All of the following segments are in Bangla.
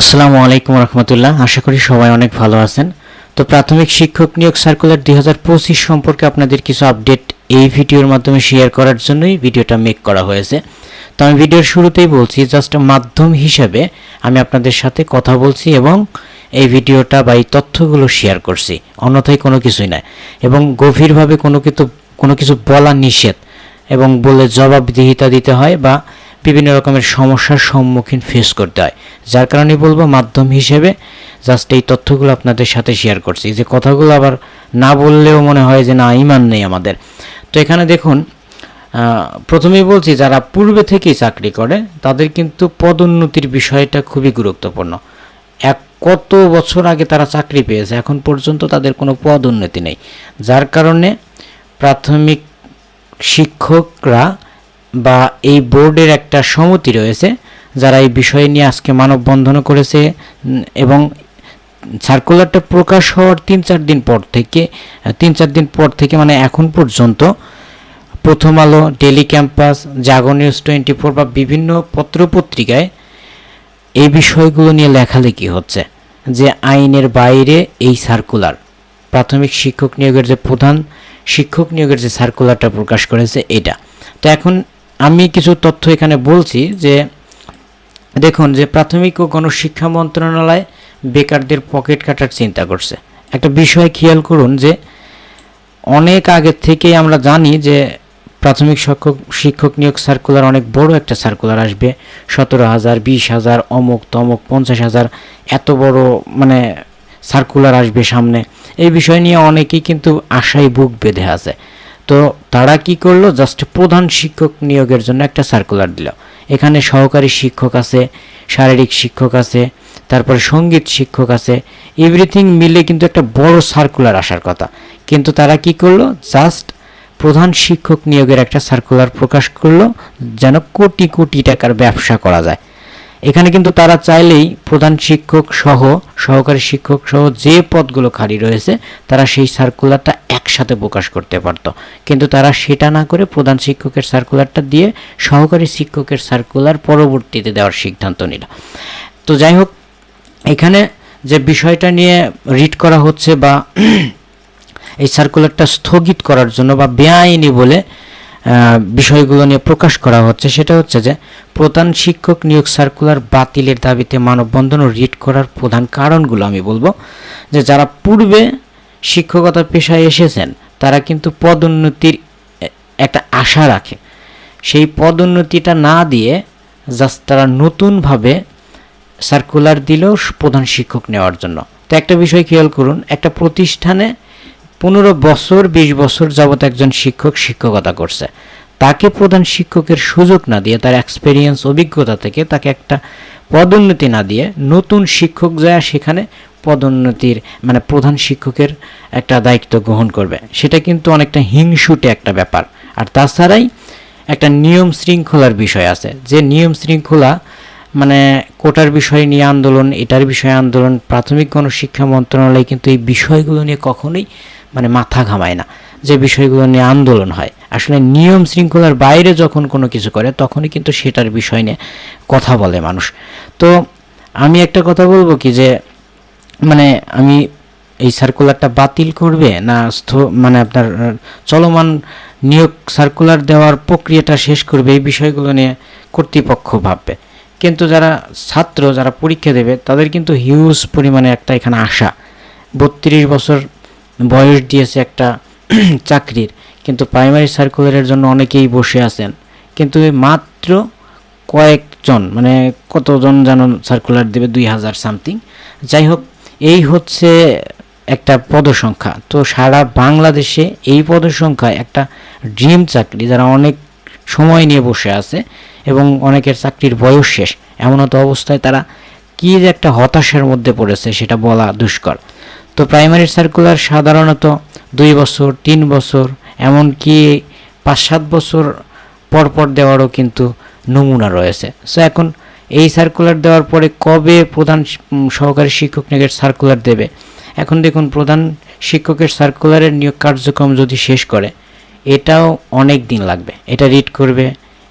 আসসালামু আলাইকুম রহমতুল্লাহ। আশা করি সবাই অনেক ভালো আছেন। তো প্রাথমিক শিক্ষক নিয়োগ সার্কুলার দুই হাজার পঁচিশ সম্পর্কে আপনাদের কিছু আপডেট এই ভিডিওর মাধ্যমে শেয়ার করার জন্যই ভিডিওটা মেক করা হয়েছে। তো আমি ভিডিওর শুরুতেই বলছি জাস্ট মাধ্যম হিসাবে আমি আপনাদের সাথে কথা বলছি এবং এই ভিডিওটা বা এই তথ্যগুলো শেয়ার করছি। অন্যথায় কোনো কিছুই নয়। এবং গভীরভাবে কোনো কিছু কোনো কিছু বলা নিষেধ এবং বলে জবাবদিহিতা দিতে হয় বা বিভিন্ন রকমের সমস্যার সম্মুখীন ফেস করতে হয়। যার কারণে বলব মাধ্যম হিসেবে জাস্ট এই তথ্যগুলো আপনাদের সাথে শেয়ার করছি। যে কথাগুলো আবার না বললেও মনে হয় যে না, ইমান নেই আমাদের। তো এখানে দেখুন প্রথমেই বলছি, যারা পূর্বে থেকেই চাকরি করে, তাদের কিন্তু পদোন্নতির বিষয়টা খুবই গুরুত্বপূর্ণ। এক কত বছর আগে তারা চাকরি পেয়েছে, এখন পর্যন্ত তাদের কোনো পদোন্নতি নেই। যার কারণে প্রাথমিক শিক্ষকরা বা এই বোর্ডের একটা সমিতি রয়েছে, যারা এই বিষয় নিয়ে আজকে মানববন্ধনও করেছে, এবং সার্কুলারটা প্রকাশ হওয়ার তিন চার দিন পর থেকে, তিন চার দিন পর থেকে মানে এখন পর্যন্ত, Prothom Alo daily campus Jago news twenty four বা বিভিন্ন পত্রপত্রিকায় এই বিষয়গুলো নিয়ে লেখালেখি হচ্ছে, যে আইনের বাইরে এই সার্কুলার প্রাথমিক শিক্ষক নিয়োগের যে প্রধান শিক্ষক নিয়োগের যে সার্কুলারটা প্রকাশ করেছে, এটা। তো এখন আমি কিছু তথ্য এখানে বলছি যে, দেখুন যে প্রাথমিক ও গণশিক্ষা মন্ত্রণালয় বেকারদের পকেট কাটার চিন্তা করছে। একটা বিষয় খেয়াল করুন যে, অনেক আগে থেকেই আমরা জানি যে প্রাথমিক শিক্ষক শিক্ষক নিয়োগ সার্কুলার অনেক বড় একটা সার্কুলার আসবে। সতেরো হাজার, বিশ হাজার, অমুক তমুক পঞ্চাশ হাজার, এত বড় মানে সার্কুলার আসবে সামনে। এই বিষয় নিয়ে অনেকেই কিন্তু আশায় বুক বেঁধে আছে। তো তারা কি করল? জাস্ট প্রধান শিক্ষক নিয়োগের জন্য একটা সার্কুলার দিল। এখানে সহকারী শিক্ষক আছে, শারীরিক শিক্ষক আছে, তারপরে সংগীত শিক্ষক আছে এভরিথিং মিলে কিন্তু একটা বড় সার্কুলার আসার কথা। কিন্তু তারা কি করল? জাস্ট প্রধান শিক্ষক নিয়োগের একটা সার্কুলার প্রকাশ করল, যেন কোটি কোটি টাকার ব্যবসা করা যায়। এখানে কিন্তু তারা চাইলেই প্রধান শিক্ষক সহ, সহকারী শিক্ষক সহ যে পদগুলো খালি রয়েছে, তারা সেই সার্কুলারটা একসাথে প্রকাশ করতে পারত। কিন্তু তারা সেটা না করে প্রধান শিক্ষকের সার্কুলারটা দিয়ে সহকারী শিক্ষকের সার্কুলার পরবর্তীতে দেওয়ার সিদ্ধান্ত নিল। তো যাই হোক, এখানে যে বিষয়টা নিয়ে রিড করা হচ্ছে বা এই সার্কুলারটা স্থগিত করার জন্য বা বেআইনি বলে বিষয়গুলো নিয়ে প্রকাশ করা হচ্ছে, সেটা হচ্ছে যে প্রধান শিক্ষক নিয়োগ সার্কুলার বাতিলের দাবিতে মানববন্ধন ও করার প্রধান কারণগুলো আমি বলব। যে যারা পূর্বে শিক্ষকতার পেশায় এসেছেন, তারা কিন্তু পদোন্নতির একটা আশা রাখে। সেই পদোন্নতিটা না দিয়ে জাস্ট তারা নতুনভাবে সার্কুলার দিল প্রধান শিক্ষক নেওয়ার জন্য। তো একটা বিষয় খেয়াল করুন, একটা প্রতিষ্ঠানে পনেরো বছর, বিশ বছর যাবত একজন শিক্ষক শিক্ষকতা করছে। তাকে প্রধান শিক্ষকের সুযোগ না দিয়ে তার এক্সপেরিয়েন্স অভিজ্ঞতা থেকে তাকে একটা পদোন্নতি না দিয়ে নতুন শিক্ষক যায় সেখানে পদোন্নতির মানে প্রধান শিক্ষকের একটা দায়িত্ব গ্রহণ করবে। সেটা কিন্তু অনেকটা হিংসুটে একটা ব্যাপার। আর তাছাড়াই একটা নিয়ম শৃঙ্খলার বিষয় আছে। যে নিয়ম শৃঙ্খলা মানে কোটার বিষয় নিয়ে আন্দোলন, এটার বিষয়ে আন্দোলন, প্রাথমিক গণশিক্ষা মন্ত্রণালয় কিন্তু এই বিষয়গুলো নিয়ে কখনোই মানে মাথা ঘামায় না। যে বিষয়গুলো নিয়ে আন্দোলন হয়। আসলে নিয়ম শৃঙ্খলার বাইরে যখন কোনো কিছু করে, তখনই কিন্তু সেটার বিষয় নিয়ে কথা বলে মানুষ। তো আমি একটা কথা বলব কি যে মানে আমি এই সার্কুলারটা বাতিল করবে না মানে আপনার চলমান নিয়োগ সার্কুলার দেওয়ার প্রক্রিয়াটা শেষ করবে এই বিষয়গুলো নিয়ে কর্তৃপক্ষ ভাববে। কিন্তু যারা ছাত্র, যারা পরীক্ষা দেবে, তাদের কিন্তু হিউজ পরিমাণে একটা এখানে আশা। বত্রিশ বছর বয়স দিয়েছে একটা চাকরির। কিন্তু প্রাইমারি সার্কুলারের জন্য অনেকেই বসে আছেন। কিন্তু মাত্র কয়েকজন মানে কতজন যেন সার্কুলার দেবে, দুই হাজার সামথিং যাই হোক, এই হচ্ছে একটা পদসংখ্যা। তো সারা বাংলাদেশে এই পদসংখ্যা একটা ড্রিম চাকরি, যারা অনেক সময় নিয়ে বসে আছে এবং অনেকের চাকরির বয়স শেষ, এমন তো অবস্থায় তারা কী যে একটা হতাশার মধ্যে পড়েছে সেটা বলা দুষ্কর। তো প্রাইমারি সার্কুলার সাধারণত দুই বছর, তিন বছর, এমনকি পাঁচ সাত বছর পর পর দেওয়ারও কিন্তু নমুনা রয়েছে। সো এখন এই সার্কুলার দেওয়ার পরে কবে প্রধান সহকারী শিক্ষক নিয়োগের সার্কুলার দেবে? এখন দেখুন, প্রধান শিক্ষকের সার্কুলারের নিয়োগ কার্যক্রম যদি শেষ করে, এটাও অনেক দিন লাগবে। এটা রিড করবে,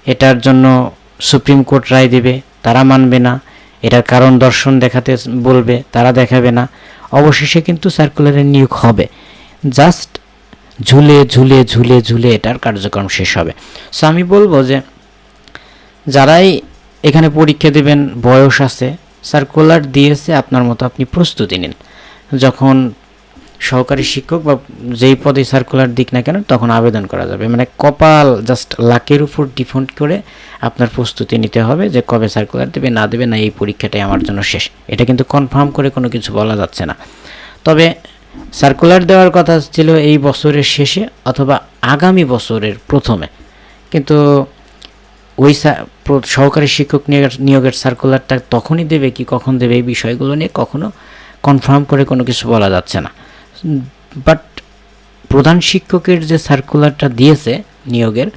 এটার জন্য সুপ্রিম কোর্ট রায় দেবে, তারা মানবে না, এটার কারণ দর্শন দেখাতে বলবে, তারা দেখাবে না। অবশেষে কিন্তু সার্কুলারের নিয়োগ হবে। জাস্ট ঝুলে ঝুলে ঝুলে ঝুলে এটার কার্যক্রম শেষ হবে। সো আমি বলব যে যারাই এখানে পরীক্ষা দেবেন, বয়স আছে সার্কুলার দিয়েছে, আপনার মতো আপনি প্রস্তুতি নিন। যখন সহকারী শিক্ষক বা যেই পদে সার্কুলার দিক না কেন, তখন আবেদন করা যাবে। মানে কপাল জাস্ট লাকের উপর ডিপেন্ড করে আপনার প্রস্তুতি নিতে হবে যে কবে সার্কুলার দেবে, না দেবে, না এই পরীক্ষাটাই আমার জন্য শেষ। এটা কিন্তু কনফার্ম করে কোনো কিছু বলা যাচ্ছে না। তবে সার্কুলার দেওয়ার কথা ছিল এই বছরের শেষে অথবা আগামী বছরের প্রথমে। কিন্তু ওই সহকারী শিক্ষক নিয়োগের সার্কুলারটা তখনই দেবে কি, কখন দেবে এই বিষয়গুলো নিয়ে কখনো কনফার্ম করে কোনো কিছু বলা যাচ্ছে না। বাট প্রধান শিক্ষকের যে সার্কুলারটা দিয়েছে নিয়োগের,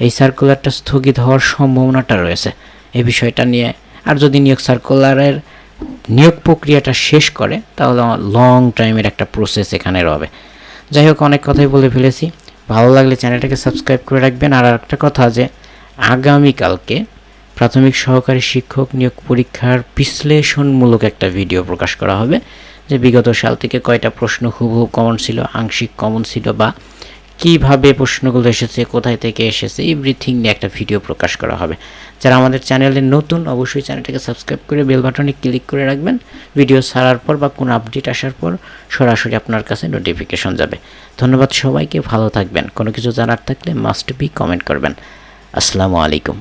এই সার্কুলারটা স্থগিত হওয়ার সম্ভাবনাটা রয়েছে। এই বিষয়টা নিয়ে আর যদি নিয়োগ সার্কুলারের নিয়োগ প্রক্রিয়াটা শেষ করে, তাহলে আমার লং টাইমের একটা প্রসেস এখানে রবে। যাই হোক, অনেক কথাই বলে ফেলেছি। ভালো লাগলে চ্যানেলটাকে সাবস্ক্রাইব করে রাখবেন। আর একটা কথা যে, আগামীকালকে প্রাথমিক সহকারী শিক্ষক নিয়োগ পরীক্ষার বিশ্লেষণমূলক একটা ভিডিও প্রকাশ করা হবে। যে বিগত সাল থেকে কয়টা প্রশ্ন হুবহু কমন ছিল, আংশিক কমন ছিল বা কীভাবে প্রশ্নগুলো এসেছে, কোথায় থেকে এসেছে এভরিথিং নিয়ে একটা ভিডিও প্রকাশ করা হবে। যারা আমাদের চ্যানেলে নতুন, অবশ্যই চ্যানেলটাকে সাবস্ক্রাইব করে বেল বাটনে ক্লিক করে রাখবেন। ভিডিও ছাড়ার পর বা কোনো আপডেট আসার পর সরাসরি আপনার কাছে নোটিফিকেশন যাবে। ধন্যবাদ সবাইকে, ভালো থাকবেন। কোনো কিছু জানার থাকলে মাস্ট বি কমেন্ট করবেন। আসসালামু আলাইকুম।